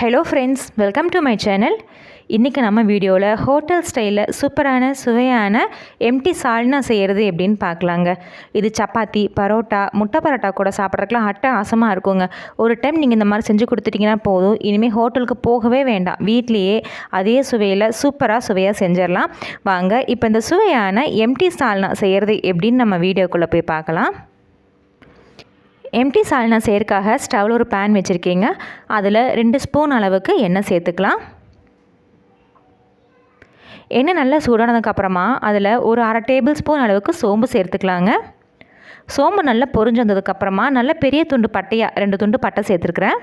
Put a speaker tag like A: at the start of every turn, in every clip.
A: Hello friends welcome to my channel இன்றைக்கி நம்ம வீடியோவில் ஹோட்டல் ஸ்டைலில் சூப்பரான சுவையான எம்டி சால்னா செய்கிறது எப்படின்னு பார்க்கலாங்க. இது சப்பாத்தி பரோட்டா முட்டை பரோட்டா கூட சாப்பிட்றதுக்குலாம் அட்டை ஆசமாக இருக்குங்க. ஒரு டைம் நீங்கள் இந்த மாதிரி செஞ்சு கொடுத்துட்டிங்கன்னா போதும். இனிமேல் ஹோட்டலுக்கு போகவே வேண்டாம். வீட்லேயே அதே சுவையில் சூப்பராக சுவையாக செஞ்சிடலாம். வாங்க இப்போ இந்த சுவையான எம்டி சால்னா செய்கிறது எப்படின்னு நம்ம வீடியோக்குள்ளே போய் பார்க்கலாம். எம்டி சால்னா செய்யறதுக்காக ஸ்டவ்வில் ஒரு பேன் வச்சுருக்கீங்க. அதில் ரெண்டு ஸ்பூன் அளவுக்கு எண்ணெய் சேர்த்துக்கலாம். எண்ணெய் நல்லா சூடானதுக்கப்புறமா அதில் ஒரு அரை டேபிள் ஸ்பூன் அளவுக்கு சோம்பு சேர்த்துக்கலாங்க. சோம்பு நல்லா பொரிஞ்சு வந்ததுக்கப்புறமா நல்ல பெரிய துண்டு பட்டையாக ரெண்டு துண்டு பட்டை சேர்த்துருக்குறேன்.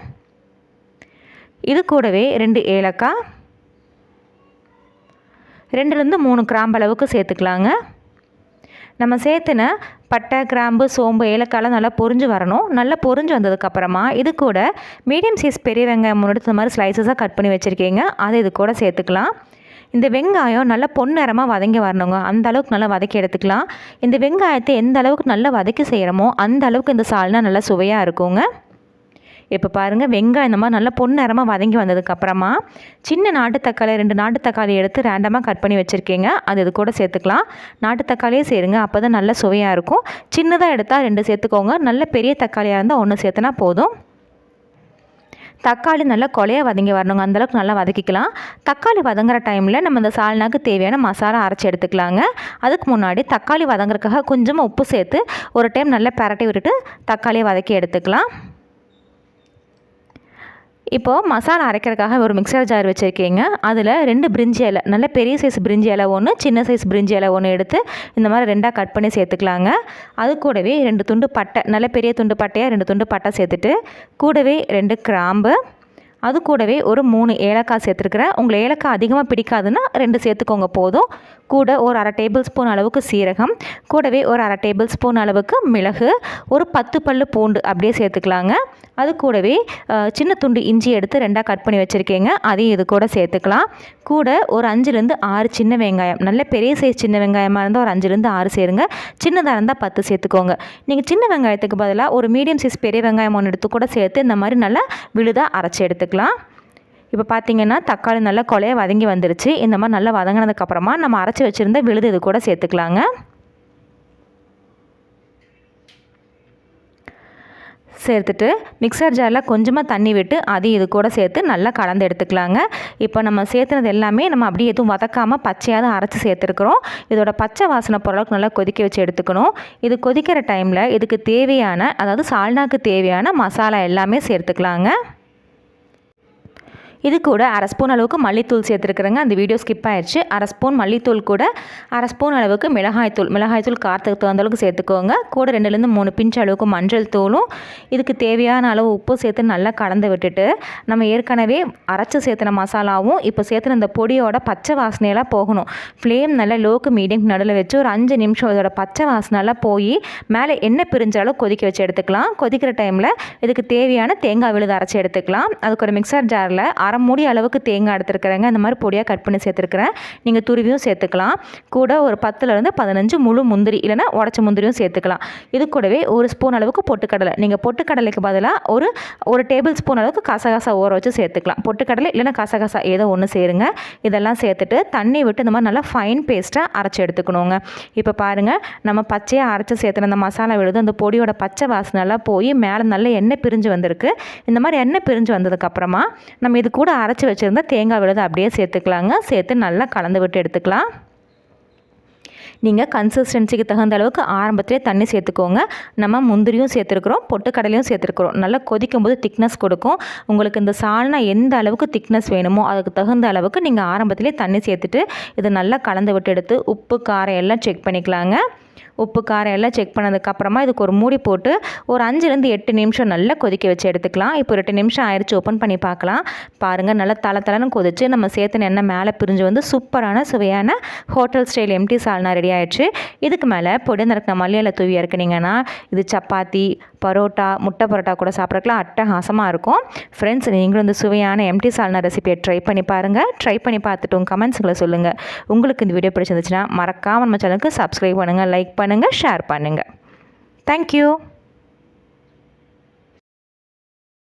A: இது கூடவே ரெண்டு ஏலக்காய். ரெண்டுலேருந்து மூணு கிராம்பு அளவுக்கு சேர்த்துக்கலாங்க. நம்ம சேர்த்துன பட்டை கிராம்பு சோம்பு ஏலக்காயெலாம் நல்லா பொரிஞ்சு வரணும். நல்லா பொரிஞ்சு வந்ததுக்கப்புறமா இது கூட மீடியம் சைஸ் பெரிய வெங்காயம் முன்னாடி இந்த மாதிரி ஸ்லைசஸாக கட் பண்ணி வச்சுருக்கீங்க. அதை இது கூட சேர்த்துக்கலாம். இந்த வெங்காயம் நல்லா பொன்னிறமாக வதங்கி வரணுங்க. அந்த அளவுக்கு நல்லா வதக்கி எடுத்துக்கலாம். இந்த வெங்காயத்தை எந்த அளவுக்கு நல்லா வதக்கி செய்கிறோமோ அந்த அளவுக்கு இந்த சால்னா நல்லா சுவையாக இருக்குங்க. இப்போ பாருங்கள் வெங்காயம் இந்த மாதிரி நல்லா பொன்னிறமாக வதங்கி வந்ததுக்கப்புறமா சின்ன நாட்டு தக்காளி ரெண்டு நாட்டு தக்காளி எடுத்து ரேண்டமாக கட் பண்ணி வச்சுருக்கீங்க. அது இது கூட சேர்த்துக்கலாம். நாட்டு தக்காளியே சேருங்க. அப்போ தான் நல்ல சுவையாக இருக்கும். சின்னதாக எடுத்தால் ரெண்டு சேர்த்துக்கோங்க. நல்ல பெரிய தக்காளியாக இருந்தால் ஒன்று சேர்த்துனா போதும். தக்காளி நல்லா கொலையாக வதங்கி வரணுங்க. அந்தளவுக்கு நல்லா வதக்கிக்கலாம். தக்காளி வதங்குற டைமில் நம்ம இந்த சால்னாக்கு தேவையான மசாலா அரைச்சி எடுத்துக்கலாங்க. அதுக்கு முன்னாடி தக்காளி வதங்குறதுக்காக கொஞ்சமாக உப்பு சேர்த்து ஒரு டைம் நல்லா பரட்டி விட்டுட்டு தக்காளியை வதக்கி எடுத்துக்கலாம். இப்போது மசாலா அரைக்கிறதுக்காக ஒரு மிக்சர் ஜார் வச்சுருக்கீங்க. அதில் ரெண்டு பிரிஞ்சி இலை நல்ல பெரிய சைஸ் பிரிஞ்சி இலை ஒன்று சின்ன சைஸ் பிரிஞ்சி இலை ஒன்று எடுத்து இந்த மாதிரி ரெண்டாக கட் பண்ணி சேர்த்துக்கலாங்க. அது கூடவே ரெண்டு துண்டு பட்டை நல்ல பெரிய துண்டு பட்டையாக ரெண்டு துண்டு பட்டை சேர்த்துட்டு கூடவே ரெண்டு கிராம்பு அது கூடவே ஒரு மூணு ஏலக்காய் சேர்த்துருக்குறேன். உங்களை ஏலக்காய் அதிகமாக பிடிக்காதுன்னா ரெண்டு சேர்த்துக்கோங்க போதும். கூட ஒரு அரை டேபிள் ஸ்பூன் அளவுக்கு சீரகம் கூடவே ஒரு அரை டேபிள் ஸ்பூன் அளவுக்கு மிளகு ஒரு பத்து பல் பூண்டு அப்படியே சேர்த்துக்கலாங்க. அது கூடவே சின்ன துண்டு இஞ்சி எடுத்து ரெண்டாக கட் பண்ணி வச்சுருக்கீங்க. அதையும் இது கூட சேர்த்துக்கலாம். கூட ஒரு அஞ்சுலேருந்து ஆறு சின்ன வெங்காயம் நல்ல பெரிய சைஸ் சின்ன வெங்காயமாக இருந்தால் ஒரு அஞ்சுலேருந்து ஆறு சேருங்க. சின்னதாக இருந்தால் பத்து சேர்த்துக்கோங்க. நீங்கள் சின்ன வெங்காயத்துக்கு பதிலாக ஒரு மீடியம் சைஸ் பெரிய வெங்காயம் ஒன்று எடுத்து கூட சேர்த்து இந்த மாதிரி நல்லா விழுதாக அரைச்சி எடுத்துக்கலாம். இப்போ பார்த்தீங்கன்னா தக்காளி நல்லா கொலையை வதங்கி வந்துருச்சு. இந்த மாதிரி நல்லா வதங்கினதுக்கப்புறமா நம்ம அரைச்சி வச்சுருந்த விழுது இது கூட சேர்த்துக்கலாங்க. சேர்த்துட்டு மிக்சர் ஜாரில் கொஞ்சமாக தண்ணி விட்டு அதையும் இது கூட சேர்த்து நல்லா கலந்து எடுத்துக்கலாங்க. இப்போ நம்ம சேர்த்துனது எல்லாமே நம்ம அப்படியே எதுவும் வதக்காமல் பச்சையாக அரைச்சி சேர்த்துருக்குறோம். இதோட பச்சை வாசனை பொருளுக்கு நல்லா கொதிக்க வச்சு எடுத்துக்கணும். இது கொதிக்கிற டைமில் இதுக்கு தேவையான அதாவது சால்னாக்கு தேவையான மசாலா எல்லாமே சேர்த்துக்கலாங்க. இது கூட அரை ஸ்பூன் அளவுக்கு மல்லித்தூள் சேர்த்துருக்குறேங்க. அந்த வீடியோ ஸ்கிப் ஆயிடுச்சு அரை ஸ்பூன் மல்லித்தூள் கூட அரை ஸ்பூன் அளவுக்கு மிளகாய்த்தூள் மிளகாய்த்தூள் காரத்துக்கு தகுந்த அளவுக்கு சேர்த்துக்கோங்க. கூட ரெண்டுலேருந்து மூணு பிஞ்சு அளவுக்கு மஞ்சள் தூளும் இதுக்கு தேவையான அளவு உப்பு சேர்த்து நல்லா கலந்து விட்டுட்டு நம்ம ஏற்கனவே அரைச்சி சேர்த்துன மசாலாவும் இப்போ சேர்த்துன இந்த பொடியோட பச்சை வாசனையெல்லாம் போகணும். ஃப்ளேம் நல்லா லோக்கு மீடியம் நடுவில் வச்சு ஒரு அஞ்சு நிமிஷம் இதோட பச்சை வாசனைலாம் போய் மேலே எண்ணெய் பிரிஞ்சாலும் கொதிக்க வச்சு எடுத்துக்கலாம். கொதிக்கிற டைமில் இதுக்கு தேவையான தேங்காய் விழுது அரைச்சி எடுத்துக்கலாம். அதுக்கு ஒரு மிக்சர் ஜாரில் அரை அரை மூடி அளவுக்கு தேங்காய் எடுத்துருக்குறேங்க. இந்த மாதிரி பொடியாக கட் பண்ணி சேர்த்துருக்குறேன். நீங்கள் துருவியும் சேர்த்துக்கலாம். கூட ஒரு பத்துலேருந்து பதினஞ்சு முழு முந்திரி இல்லைனா உடச்ச முந்திரியும் சேர்த்துக்கலாம். இது கூடவே ஒரு ஸ்பூன் அளவுக்கு பொட்டுக்கடலை. நீங்கள் பொட்டுக்கடலைக்கு பதிலாக ஒரு ஒரு டேபிள் ஸ்பூன் அளவுக்கு கசகசா ஊற வச்சு சேர்த்துக்கலாம். பொட்டுக்கடலை இல்லைனா கசகசா ஏதோ ஒன்று சேருங்க. இதெல்லாம் சேர்த்துட்டு தண்ணி விட்டு இந்த மாதிரி நல்லா ஃபைன் பேஸ்ட்டாக அரைச்சி எடுத்துக்கணுங்க. இப்போ பாருங்கள் நம்ம பச்சையாக அரைச்சி சேர்த்துன அந்த மசாலா விழுது அந்த பொடியோட பச்சை வாசனைலாம் போய் மேலே நல்ல எண்ணெய் பிரிஞ்சு வந்திருக்கு. இந்த மாதிரி எண்ணெய் பிரிஞ்சு வந்ததுக்கப்புறமா நம்ம இது கூட அரைச்சி வச்சுருந்தா தேங்காய் விழுது அப்படியே சேர்த்துக்கலாங்க. சேர்த்து நல்லா கலந்து விட்டு எடுத்துக்கலாம். நீங்கள் கன்சிஸ்டன்சிக்கு தகுந்த அளவுக்கு ஆரம்பத்திலே தண்ணி சேர்த்துக்கோங்க. நம்ம முந்திரியும் சேர்த்துருக்குறோம் பொட்டுக்கடலையும் சேர்த்துருக்குறோம். நல்லா கொதிக்கும் போது திக்னஸ் கொடுக்கும். உங்களுக்கு இந்த சால்னா எந்த அளவுக்கு திக்னஸ் வேணுமோ அதுக்கு தகுந்த அளவுக்கு நீங்கள் ஆரம்பத்திலே தண்ணி சேர்த்துட்டு இதை நல்லா கலந்து விட்டு எடுத்து உப்பு காரம் எல்லாம் செக் பண்ணிக்கலாங்க. உப்பு காரம் எல்லாம் செக் பண்ணதுக்கப்புறமா இதுக்கு ஒரு மூடி போட்டு ஒரு அஞ்சுலேருந்து எட்டு நிமிஷம் நல்லா கொதிக்க வச்சு எடுத்துக்கலாம். இப்போ ரெண்டு நிமிஷம் ஆயிடுச்சு ஓப்பன் பண்ணி பார்க்கலாம். பாருங்கள் நல்லா தலை தலைன்னு கொதிச்சு நம்ம சேர்த்து எண்ணெய் மேலே பிரிஞ்சு வந்து சூப்பரான சுவையான hotel style empty salna ready ஆயிடுச்சு. இதுக்கு மேலே பொடி நிறக்கின மல்லியில் தூவி இறக்குனீங்கன்னா இது சப்பாத்தி பரோட்டா முட்டை பரோட்டா கூட சாப்பிட்றதுக்குலாம் அட்டகாசமாக இருக்கும். ஃப்ரெண்ட்ஸ் நீங்களும் இந்த சுவையான எம்டி சால்னா ரெசிபியை ட்ரை பண்ணி பாருங்கள் ட்ரை பண்ணி பார்த்துட்டு உங்கள் கமெண்ட்ஸுங்களை சொல்லுங்கள் உங்களுக்கு இந்த வீடியோ பிடிச்சிருந்துச்சுன்னா மறக்காமல் நம்ம சேனலுக்கு சப்ஸ்கிரைப் பண்ணுங்கள் லைக் பண்ணுங்கள் ஷேர் பண்ணுங்கள் தேங்க்யூ